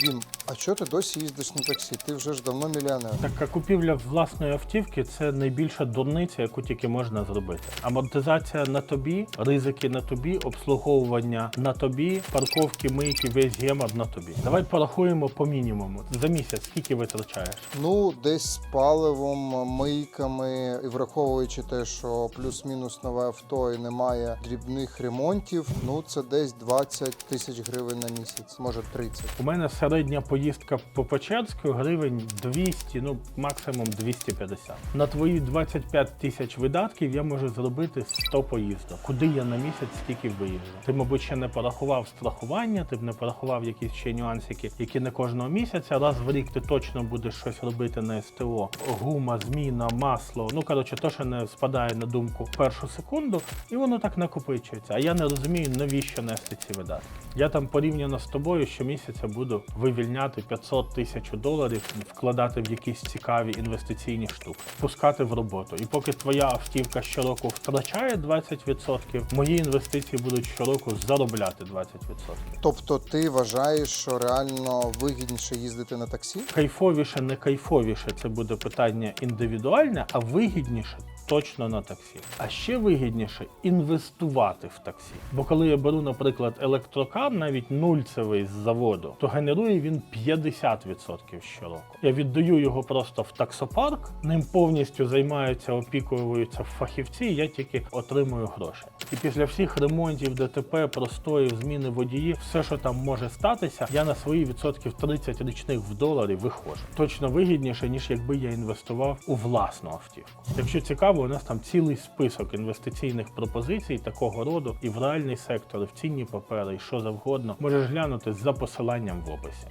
Дім, а чого ти досі їздиш на таксі? Ти вже ж давно мільйонер. Така купівля власної автівки це найбільша дурниця, яку тільки можна зробити. Амортизація на тобі, ризики на тобі, обслуговування на тобі, парковки, мийки, весь гемор на тобі. Давай порахуємо по мінімуму. За місяць скільки витрачаєш? Ну, десь з паливом, мийками, і враховуючи те, що плюс-мінус нове авто і немає дрібних ремонтів, ну це десь 20 тисяч гривень на місяць, може 30. У мене середня поїздка по Печерську гривень 200, ну максимум 250. На твої 25 тисяч видатків я можу зробити 100 поїздок. Куди я на місяць стільки виїжджу? Ти, мабуть, ще не порахував страхування, ти б не порахував якісь ще нюансики, які не кожного місяця. Раз в рік ти точно будеш щось робити на СТО. Гума, зміна, масло. Ну коротше, то, що не спадає на думку в першу секунду, і воно так накопичується. А я не розумію, навіщо нести ці видатки. Я там порівняно з тобою щомісяця буду вивільняти 500 тисяч доларів, вкладати в якісь цікаві інвестиційні штуки, пускати в роботу. І поки твоя автівка щороку втрачає 20%, мої інвестиції будуть щороку заробляти 20%. Тобто ти вважаєш, що реально вигідніше їздити на таксі? Кайфовіше, не кайфовіше це буде питання індивідуальне, а вигідніше. Точно на таксі. А ще вигідніше інвестувати в таксі. Бо коли я беру, наприклад, електрокар, навіть нульцевий з заводу, то генерує він 50% щороку. Я віддаю його просто в таксопарк, ним повністю займаються, опікуються фахівці, я тільки отримую гроші. І після всіх ремонтів, ДТП, простоїв, зміни водіїв, все, що там може статися, я на свої відсотків 30 річних в доларі виходжу. Точно вигідніше, ніж якби я інвестував у власну автівку. Якщо цікаво, у нас там цілий список інвестиційних пропозицій такого роду і в реальний сектор, і в цінні папери, і що завгодно. Можеш глянути за посиланням в описі.